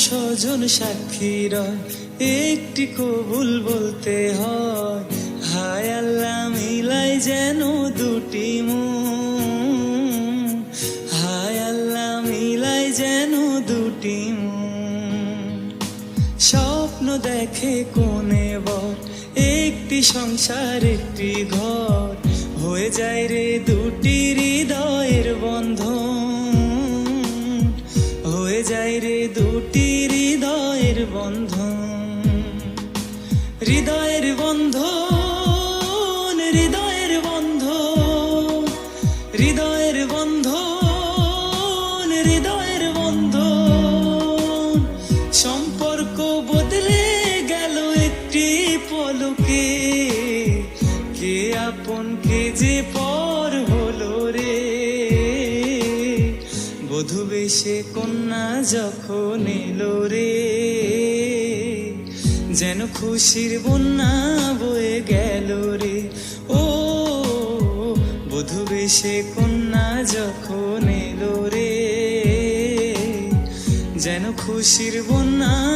স্বজন সাক্ষী একটি কবুল বলতে হয়, হায় আল্লাহ মিলাই যেন দুটি মন। হায় আল্লাহ মিলাই যেন দুটি মন। স্বপ্ন দেখে কোনে বর একটি সংসার, একটি ঘর। হয়ে যায় রে দুটি হৃদয়ের বন্ধন। বন্ধন। হৃদয়ের বন্ধন হৃদয়ের বন্ধন। হৃদয়ের বন্ধন হৃদয়ের বন্ধন। সম্পর্ক বদলে গেল একটি পলকে। কে আপন, কে যে পর হলো রে। বধু বেশে কন্যা যখন এলো রে। যেন খুশির বন্যা বয়ে গেল রে। ও, বধু বেশে কন্যা যখন এলো রে। যেন খুশির বন্যা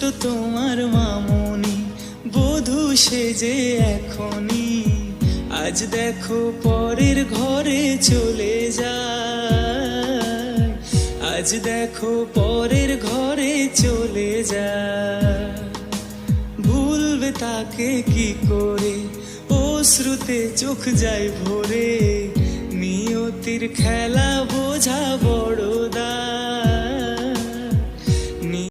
ছোট্ট তোমার মামনি, বধূ সেজে এখনই। আজ দেখো পরের ঘরে চলে যায়। আজ দেখো পরের ঘরে চলে যায়। ভুলবে তাকে কি করে? ও শ্রুতে চোখ যায় ভরে। নিয়তির খেলা বোঝা বড় দায়।